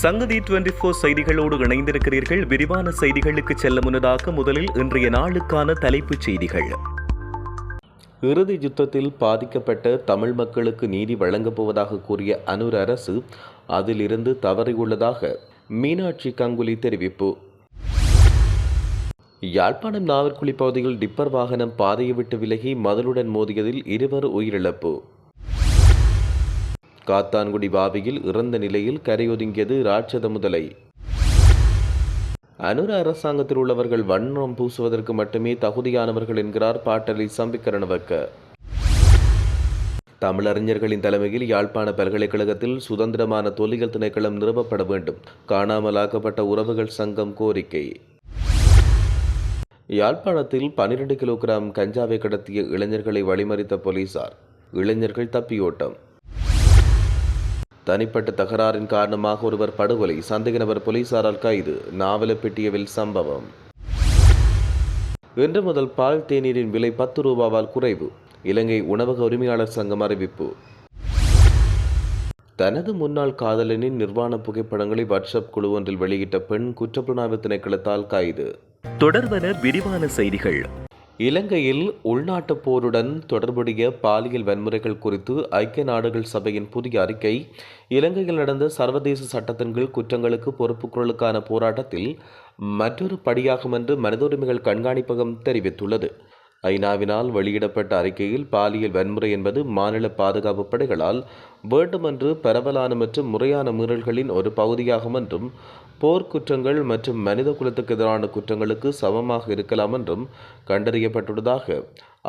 சங்கதி twenty four செய்திகளோடு இணைந்திருக்கிறீர்கள். விரிவான செய்திகளுக்கு செல்ல முன்னதாக முதலில் இன்றைய நாளுக்கான தலைப்புச் செய்திகள். இறுதி யுத்தத்தில் பாதிக்கப்பட்ட தமிழ் மக்களுக்கு நீதி வழங்கப் போவதாக கூறிய அனூர் அரசு அதிலிருந்து தவறியுள்ளதாக மீனாட்சி கங்குலி தெரிவிப்பு. யாழ்ப்பாணம் நாவற்குழி பகுதியில் டிப்பர் வாகனம் பாதையை விட்டு விலகி மதலுடன் மோதியதில் இருவர் உயிரிழப்பு. காத்தான்குடி வாவியில் இறந்த நிலையில் கரையொதுங்கியது ராட்சத முதலை. அனுர அரசாங்கத்தில் உள்ளவர்கள் வண்ணம் பூசுவதற்கு மட்டுமே தகுதியானவர்கள் என்கிறார் பாட்டலி சம்பிக்கரணவக்க. தமிழறிஞர்களின் தலைமையில் யாழ்ப்பாண பல்கலைக்கழகத்தில் சுதந்திரமான தொல்லியல் திணைக்களம் நிறுவப்பட வேண்டும். காணாமலாக்கப்பட்ட உறவுகள் சங்கம் கோரிக்கை. யாழ்ப்பாணத்தில் பனிரெண்டு கிலோகிராம் கஞ்சாவை கடத்திய இளைஞர்களை வழிமறித்த போலீசார். இளைஞர்கள் தப்பியோட்டம். தனிப்பட்ட தகராறின் காரணமாக ஒருவர் படுகொலை சந்தேக நபர் போலீசாரால் கைது நாவலப்பட்டியவில் சம்பவம். இன்று முதல் பால் தேநீரின் விலை பத்து ரூபாவால் குறைவு இலங்கை உணவக உரிமையாளர் சங்கம் அறிவிப்பு. தனது முன்னாள் காதலனின் நிர்வாண புகைப்படங்களை வாட்ஸ்அப் குழு ஒன்றில் வெளியிட்ட பெண் குற்றப்புலனாய்வு திணைக்களத்தால் கைது. தொடர்வன விரிவான செய்திகள். இலங்கையில் உள்நாட்டுப் போருடன் தொடர்புடைய பாலியல் வன்முறைகள் குறித்து ஐக்கிய நாடுகள் சபையின் புதிய அறிக்கை இலங்கையில் நடந்த சர்வதேச சட்டத்தின் கீழ் குற்றங்களுக்கு பொறுப்புக்குரலுக்கான போராட்டத்தில் மற்றொரு படியாகும் என்று மனித உரிமைகள் கண்காணிப்பகம் தெரிவித்துள்ளது. ஐநாவினால் வெளியிடப்பட்ட அறிக்கையில் பாலியல் வன்முறை என்பது மாநில பாதுகாப்பு படைகளால் வேண்டுமென்று பரவலான மற்றும் முறையான மீறல்களின் ஒரு பகுதியாகும் என்றும் போர்க்குற்றங்கள் மற்றும் மனித குலத்துக்கு எதிரான குற்றங்களுக்கு சமமாக இருக்கலாம் என்றும் கண்டறியப்பட்டுள்ளதாக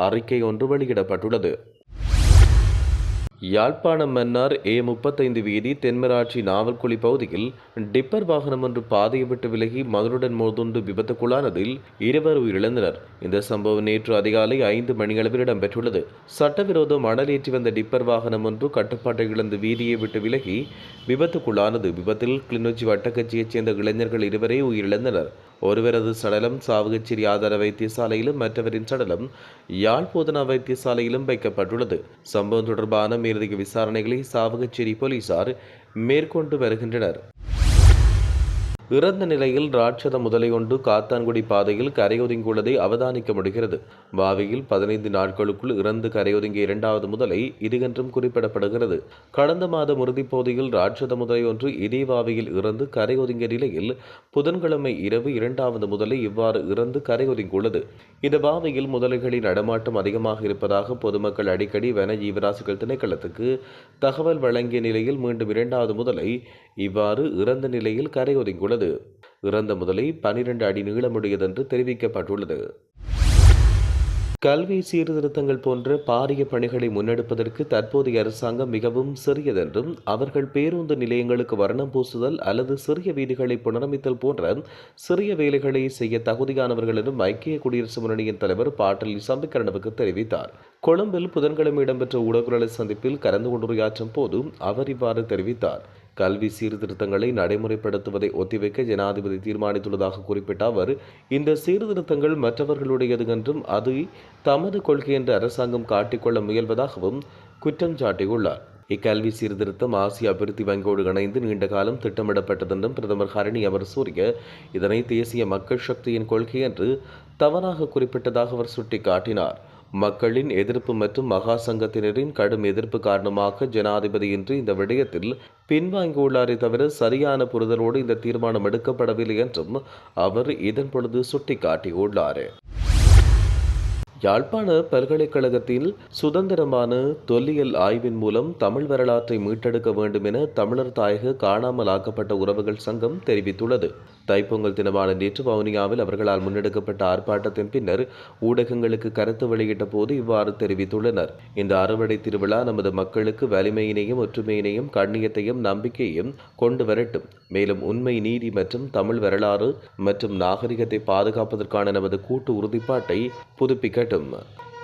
அறிக்கை ஒன்று வெளியிடப்பட்டுள்ளது. யாழ்ப்பாணம் மன்னார் ஏ முப்பத்தைந்து வீதி தென்மராட்சி நாவல்குழி பகுதியில் டிப்பர் வாகனம் ஒன்று பாதையை விட்டு விலகி மதுருடன் மோதுண்டு விபத்துக்குள்ளானதில் இருவர் உயிரிழந்தனர். இந்த சம்பவம் நேற்று அதிகாலை ஐந்து மணியளவில் இடம்பெற்றுள்ளது. சட்டவிரோத மணல் ஏற்றி வந்த டிப்பர் வாகனம் ஒன்று கட்டுப்பாட்டை இழந்து வீதியை விட்டு விலகி விபத்துக்குள்ளானது. விபத்தில் கிளிநொச்சி வட்டக்கட்சியைச் சேர்ந்த இளைஞர்கள் இருவரே உயிரிழந்தனர். ஒருவரது சடலம் சாவகச்சேரி ஆதார வைத்தியசாலையிலும் மற்றவரின் சடலம் யாழ் போதனா வைத்தியசாலையிலும் வைக்கப்பட்டுள்ளது. சம்பவம் தொடர்பான மேலதிக விசாரணைகளை சாவகச்சேரி போலீசார் மேற்கொண்டு வருகின்றனர். இறந்த நிலையில் ராட்சத முதலை ஒன்று காத்தான்குடி பாதையில் கரையொதுங்கியுள்ளதை அவதானிக்க முடிகிறது. வாவியில் பதினைந்து நாட்களுக்குள் இறந்து கரையொதுங்கிய இரண்டாவது முதலை இது என்றும் குறிப்பிடப்படுகிறது. கடந்த மாதம் இறுதிப்பகுதியில் ராட்சத முதலை ஒன்று இதே வாவியில் இறந்து கரையொதுங்கிய நிலையில் புதன்கிழமை இரவு இரண்டாவது முதலை இவ்வாறு இறந்து கரையொதுங்கியுள்ளது. இந்த வாவியில் முதலைகளின் நடமாட்டம் அதிகமாக இருப்பதாக பொதுமக்கள் அடிக்கடி வன ஜீவராசிகள் திணைக்களத்துக்கு தகவல் வழங்கிய நிலையில் மீண்டும் இரண்டாவது முதலை இவ்வாறு இறந்த நிலையில் கரையொதுங்கியுள்ளது இறந்த முதலை பனிரெண்டு அடி நீளமுடையதென்று தெரிவிக்கப்பட்டுள்ளது. கல்வி சீர்திருத்தங்கள் போன்ற பாரிய பணிகளை முன்னெடுப்பதற்கு தற்போதைய அரசாங்கம் மிகவும் சிறியதென்றும் அவர்கள் பேருந்து நிலையங்களுக்கு வர்ணம் பூசுதல் அல்லது சிறிய வீதிகளை புனரமைத்தல் போன்ற சிறிய வேலைகளை செய்ய தகுதியானவர்கள் என்றும் ஐக்கிய குடியரசு முன்னணியின் தலைவர் பாட்டலி சம்பிக்கரணவுக்கு தெரிவித்தார். கொழும்பில் புதன்கிழமை இடம்பெற்ற ஊடகவியலாளர் சந்திப்பில் கலந்து கொண்டுரையாற்றும் போது அவர் இவ்வாறு தெரிவித்தார். கல்வி சீர்திருத்தங்களை நடைமுறைப்படுத்துவதை ஒத்திவைக்க ஜனாதிபதி தீர்மானித்துள்ளதாக குறிப்பிட்ட அவர் இந்த சீர்திருத்தங்கள் மற்றவர்களுடையது என்றும் அது தமது கொள்கை என்று அரசாங்கம் காட்டிக்கொள்ள முயல்வதாகவும் குற்றம் சாட்டியுள்ளார். இக்கல்வி சீர்திருத்தம் ஆசிய அபிவிருத்தி வங்கியோடு இணைந்து நீண்ட காலம் திட்டமிடப்பட்டதென்றும் பிரதமர் ஹரணி அவர் சூரிய இதனை தேசிய மக்கள் சக்தியின் கொள்கை என்று தவறாக குறிப்பிட்டதாக அவர் சுட்டிக்காட்டினார். மக்களின் எதிர்ப்பு மற்றும் மகா சங்கத்தினரின் கடும் எதிர்ப்பு காரணமாக ஜனாதிபதி இன்று இந்த விடயத்தில் பின்வாங்கியுள்ளாரே தவிர சரியான புரிதலோடு இந்த தீர்மானம் எடுக்கப்படவில்லை என்றும் அவர் இதன் பொழுது சுட்டிக்காட்டியுள்ளார். யாழ்ப்பாண பல்கலைக்கழகத்தில் சுதந்திரமான தொல்லியல் ஆய்வின் மூலம் தமிழ் வரலாற்றை மீட்டெடுக்க வேண்டும் என தமிழர் தாயக காணாமல் ஆக்கப்பட்ட உறவுகள் சங்கம் தெரிவித்துள்ளது. தைப்பொங்கல் தினமான நேற்று வவுனியாவில் அவர்களால் முன்னெடுக்கப்பட்ட ஆர்ப்பாட்டத்தின் பின்னர் ஊடகங்களுக்கு கருத்து வெளியிட்ட போது இவ்வாறு தெரிவித்துள்ளனர். இந்த அறுவடை திருவிழா நமது மக்களுக்கு வலிமையினையும் ஒற்றுமையினையும் கண்ணியத்தையும் நம்பிக்கையையும் கொண்டு வரட்டும். மேலும் உண்மை நீதி மற்றும் தமிழ் வரலாறு மற்றும் நாகரிகத்தை பாதுகாப்பதற்கான நமது கூட்டு உறுதிப்பாட்டை புதுப்பிக்கட்டும்.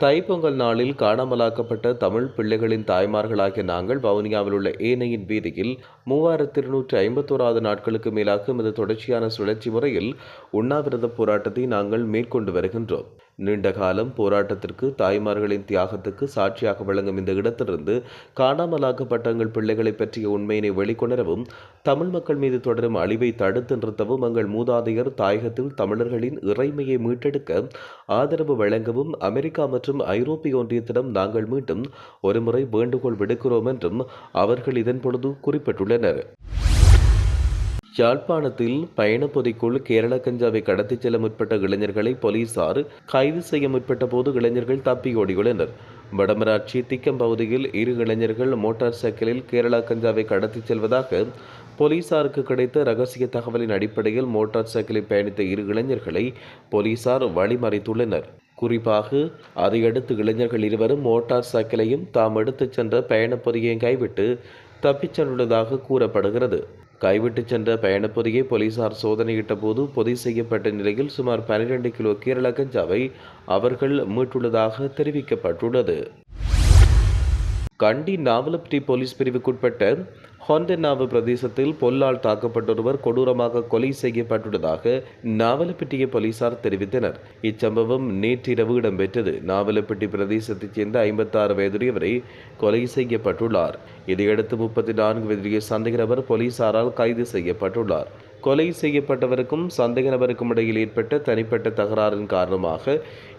தைப்பொங்கல் நாளில் காணாமலாக்கப்பட்ட தமிழ் பிள்ளைகளின் தாய்மார்களாகிய நாங்கள் வவுனியாவில் உள்ள ஏனையின் வீதியில் மூவாயிரத்தி இருநூற்றி ஐம்பத்தோராவது நாட்களுக்கு மேலாக இது தொடர்ச்சியான சுழற்சி முறையில் உண்ணாவிரத போராட்டத்தை நாங்கள் மேற்கொண்டு வருகின்றோம். நீண்ட காலம் போராட்டத்திற்கு தாய்மார்களின் தியாகத்துக்கு சாட்சியாக விளங்கும் இந்த இடத்திலிருந்து காணாமலாக்கப்பட்ட எங்கள் பிள்ளைகளை பற்றிய உண்மையினை வெளிக்கொணரவும் தமிழ் மக்கள் மீது தொடரும் அழிவை தடுத்து நிறுத்தவும் எங்கள் மூதாதையர் தாயகத்தில் தமிழர்களின் இறைமையை மீட்டெடுக்க ஆதரவு வழங்கவும் அமெரிக்கா மற்றும் ஐரோப்பிய ஒன்றியத்திடம் நாங்கள் மீண்டும் ஒருமுறை வேண்டுகோள் விடுக்கிறோம் என்றும் அவர்கள் இதன் பொழுது குறிப்பிட்டுள்ளனர். யாழ்ப்பாணத்தில் பயணப்பொதிக்குள் கேரள கஞ்சாவை கடத்திச் செல்ல முற்பட்ட இளைஞர்களை போலீசார் கைது செய்ய முற்பட்ட போது இளைஞர்கள் தப்பி ஓடியுள்ளனர். வடமராட்சி திக்கம் பகுதியில் இரு இளைஞர்கள் மோட்டார் சைக்கிளில் கேரளா கஞ்சாவை கடத்திச் செல்வதாக போலீசாருக்கு கிடைத்த ரகசிய தகவலின் அடிப்படையில் மோட்டார் சைக்கிளில் பயணித்த இரு இளைஞர்களை போலீசார் வழிமறைத்துள்ளனர். குறிப்பாக அதையடுத்து இளைஞர்கள் இருவரும் மோட்டார் சைக்கிளையும் தாம் எடுத்துச் சென்ற பயணப்பொதியையும் கைவிட்டு தப்பிச் சென்றுள்ளதாக கூறப்படுகிறது. கைவிட்டு சென்ற பயணப்பொதியை போலீசார் சோதனையிட்ட போது பொதி செய்யப்பட்ட நிலையில் சுமார் பனிரெண்டு கிலோ கேரள கஞ்சாவை அவர்கள் மீட்டுள்ளதாக தெரிவிக்கப்பட்டுள்ளது. கண்டி நாவலப்பிட்டி போலீஸ் பிரிவுக்குட்பட்ட ஹொண்டென்னாவு பிரதேசத்தில் பொல்லால் தாக்கப்பட்டொருவர் கொடூரமாக கொலை செய்யப்பட்டுள்ளதாக நாவலப்பிட்டிய போலீசார் தெரிவித்தனர். இச்சம்பவம் நேற்றிரவு இடம்பெற்றது. நாவலப்பிட்டி பிரதேசத்தைச் சேர்ந்த ஐம்பத்தாறு வயதுடையவரை கொலை செய்யப்பட்டுள்ளார். இதையடுத்து முப்பத்தி நான்கு வயதுடைய சந்தேக நபர் போலீசாரால் கைது செய்யப்பட்டுள்ளார். கொலை செய்யப்பட்டவருக்கும் சந்தேக நபருக்கும் இடையில் ஏற்பட்ட தனிப்பட்ட தகராறின் காரணமாக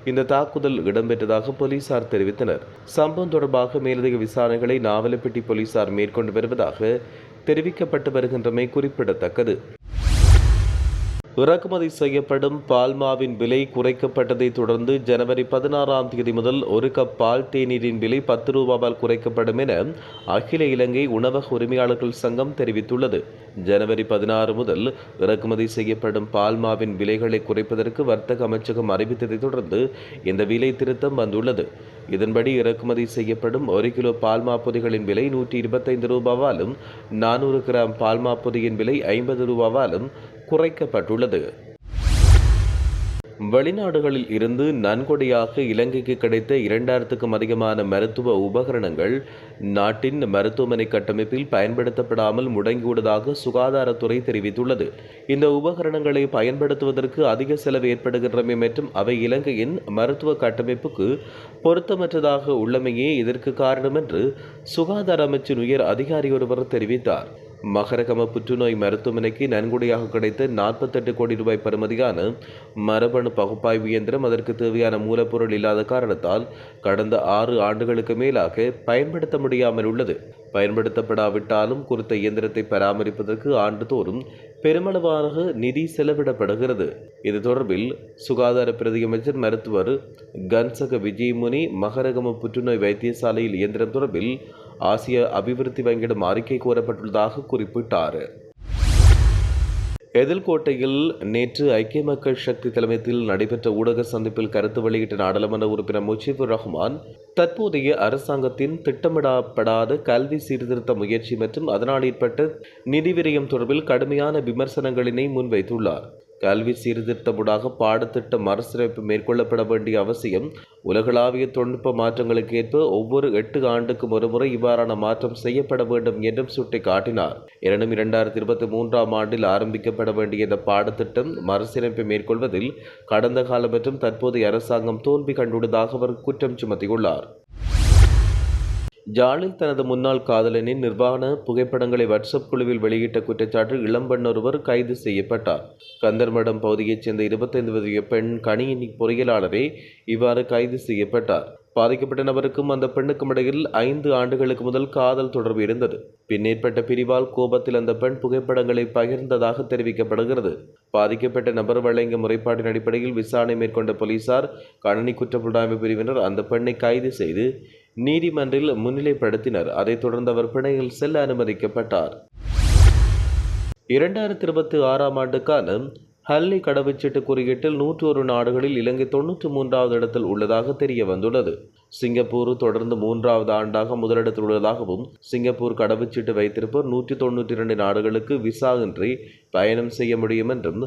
இந்த தாக்குதல் இடம்பெற்றதாக போலீசார் தெரிவித்தனர். சம்பவம் தொடர்பாக மேலதிக விசாரணைகளை நாவலப்பட்டி போலீசார் மேற்கொண்டு வருவதாக தெரிவிக்கப்பட்டு வருகின்றமை குறிப்பிடத்தக்கது. இறக்குமதி செய்யப்படும் பால்மாவின் விலை குறைக்கப்பட்டதை தொடர்ந்து ஜனவரி பதினாறாம் தேதி முதல் ஒரு கப் பால் தேநீரின் விலை பத்து ரூபாவால் குறைக்கப்படும் என அகில இலங்கை உணவக உரிமையாளர்கள் சங்கம் தெரிவித்துள்ளது. ஜனவரி பதினாறு முதல் இறக்குமதி செய்யப்படும் பால்மாவின் விலைகளை குறைப்பதற்கு வர்த்தக அமைச்சகம் அறிவித்ததை தொடர்ந்து இந்த விலை திருத்தம் வந்துள்ளது. இதன்படி இறக்குமதி செய்யப்படும் ஒரு கிலோ பால்மா பொதிகளின் விலை நூற்றி இருபத்தைந்து ரூபாவாலும் நானூறு கிராம் பால்மா பொதியின் விலை ஐம்பது ரூபாவாலும் குறைக்கப்பட்டுள்ளது. வெளிநாடுகளில் இருந்து நன்கொடையாக இலங்கைக்கு கிடைத்த இரண்டாயிரத்துக்கும் அதிகமான மருத்துவ உபகரணங்கள் நாட்டின் மருத்துவமனை கட்டமைப்பில் பயன்படுத்தப்படாமல் முடங்கியுள்ளதாக சுகாதாரத்துறை தெரிவித்துள்ளது. இந்த உபகரணங்களை பயன்படுத்துவதற்கு அதிக செலவு ஏற்படுகின்றமை மற்றும் அவை இலங்கையின் மருத்துவ கட்டமைப்புக்கு பொருத்தமற்றதாக உள்ளமையே இதற்கு காரணம் என்று சுகாதார அமைச்சின் உயர் அதிகாரி ஒருவர் தெரிவித்தார். மகரகம புற்றுநோய் மருத்துவமனைக்கு நன்கொடையாக கிடைத்த நாற்பத்தெட்டு கோடி ரூபாய் பெறுமதியான மரபணு பகுப்பாய்வு இயந்திரம் அதற்கு தேவையான மூலப்பொருள் இல்லாத காரணத்தால் கடந்த ஆறு ஆண்டுகளுக்கு மேலாக பயன்படுத்த முடியாமல் உள்ளது. பயன்படுத்தப்படாவிட்டாலும் குறித்த இயந்திரத்தை பராமரிப்பதற்கு ஆண்டுதோறும் பெருமளவாக நிதி செலவிடப்படுகிறது. இது தொடர்பில் சுகாதார பிரதியமைச்சர் மருத்துவர் கன்சக விஜயமுனி மகரகம புற்றுநோய் வைத்தியசாலையில் இயந்திரம் தொடர்பில் ஆசிய அபிவிருத்தி வங்கியிடம் அறிக்கை கோரப்பட்டுள்ளதாக குறிப்பிட்டார். எதிர்கோட்டையில் நேற்று ஐக்கிய மக்கள் சக்தி தலைமையில் நடைபெற்ற ஊடக சந்திப்பில் கருத்து வெளியிட்ட நாடாளுமன்ற உறுப்பினர் முஜிபுர் ரஹ்மான் தற்போதைய அரசாங்கத்தின் திட்டமிடப்படாத கல்வி சீர்திருத்த முயற்சி மற்றும் அதனால் ஏற்பட்ட நிதி விரயம் தொடர்பில் கடுமையான விமர்சனங்களினை முன்வைத்துள்ளார். கல்வி சீர்திருத்தமுடாக பாடத்திட்ட மறுசீரமைப்பு மேற்கொள்ளப்பட வேண்டிய அவசியம். உலகளாவிய தொழில்நுட்ப மாற்றங்களுக்கு ஏற்ப ஒவ்வொரு எட்டு ஆண்டுக்கும் ஒருமுறை இவ்வாறான மாற்றம் செய்யப்பட வேண்டும் என்றும் சுட்டிக்காட்டினார். எனினும் இரண்டாயிரத்தி இருபத்தி மூன்றாம் ஆண்டில் ஆரம்பிக்கப்பட வேண்டிய இந்த பாடத்திட்டம் மறுசீரமைப்பை மேற்கொள்வதில் கடந்த கால மற்றும் தற்போதைய அரசாங்கம் தோல்வி கண்டுள்ளதாக அவர் குற்றம் சுமத்தியுள்ளார். ஜாலில் தனது முன்னாள் காதலனின் நிர்வாண புகைப்படங்களை வாட்ஸ்அப் குழுவில் வெளியிட்ட குற்றச்சாட்டில் இளம்பெண் ஒருவர் கைது செய்யப்பட்டார். கந்தர்மடம் பகுதியைச் சேர்ந்த இருபத்தைந்து வயது பெண் கணியின் பொறியியலாளரே இவ்வாறு கைது செய்யப்பட்டார். பாதிக்கப்பட்ட நபருக்கும் அந்த பெண்ணுக்கும் இடையில் ஐந்து ஆண்டுகளுக்கு முதல் காதல் தொடர்பு இருந்தது. பின் ஏற்பட்ட பிரிவால் கோபத்தில் அந்த பெண் புகைப்படங்களை பகிர்ந்ததாக தெரிவிக்கப்படுகிறது. பாதிக்கப்பட்ட நபர் வழங்கிய முறைப்பாட்டின் அடிப்படையில் விசாரணை மேற்கொண்ட போலீசார் கணனி குற்றப்புலனாய்வு பிரிவினர் அந்த பெண்ணை கைது செய்து நீதிமன்றில் முன்னிலைப்படுத்தினர். அதைத் தொடர்ந்து அவர் பிணையில் செல்ல அனுமதிக்கப்பட்டார். இரண்டாயிரத்தி இருபத்தி ஆறாம் ஆண்டுக்கான ஹல்லி கடவுச்சீட்டு குறியீட்டில் நூற்றி ஒரு நாடுகளில் இலங்கை தொன்னூற்றி மூன்றாவது இடத்தில் உள்ளதாக தெரிய வந்துள்ளது. சிங்கப்பூர் தொடர்ந்து மூன்றாவது ஆண்டாக முதலிடத்தில் உள்ளதாகவும் சிங்கப்பூர் கடவுச்சீட்டு வைத்திருப்போர் நூற்றி தொண்ணூற்றி இரண்டு நாடுகளுக்கு விசா இன்றி பயணம் செய்ய முடியும் என்றும்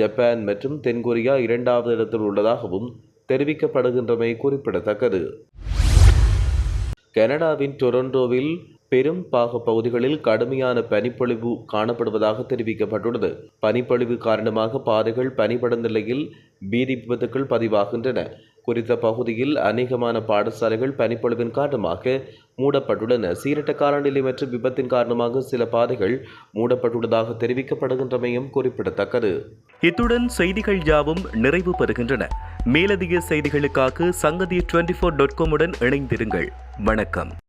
ஜப்பான் மற்றும் தென்கொரியா இரண்டாவது இடத்தில் உள்ளதாகவும் தெரிவிக்கப்படுகின்றமை குறிப்பிடத்தக்கது. கனடாவின் டொரண்டோவில் பெரும் பாக பகுதிகளில் கடுமையான பனிப்பொழிவு காணப்படுவதாக தெரிவிக்கப்பட்டுள்ளது. பனிப்பொழிவு காரணமாக பாதைகள் பனிபடும் நிலையில் பீதி விபத்துக்கள் பதிவாகின்றன. குறித்த பகுதியில் அநேகமான பாடசாலைகள் பனிப்பொழிவின் காரணமாக மூடப்பட்டுள்ளன. சீரட்ட காலநிலை மற்றும் விபத்தின் காரணமாக சில பாதைகள் மூடப்பட்டுள்ளதாக தெரிவிக்கப்படுகின்றமையும் குறிப்பிடத்தக்கது. இத்துடன் செய்திகள் யாவும் நிறைவு பெறுகின்றன. மேலதிக செய்திகளுக்காக சங்கதி டுவெண்டி ஃபோர் டாட் காமுடன் இணைந்திருங்கள். வணக்கம்.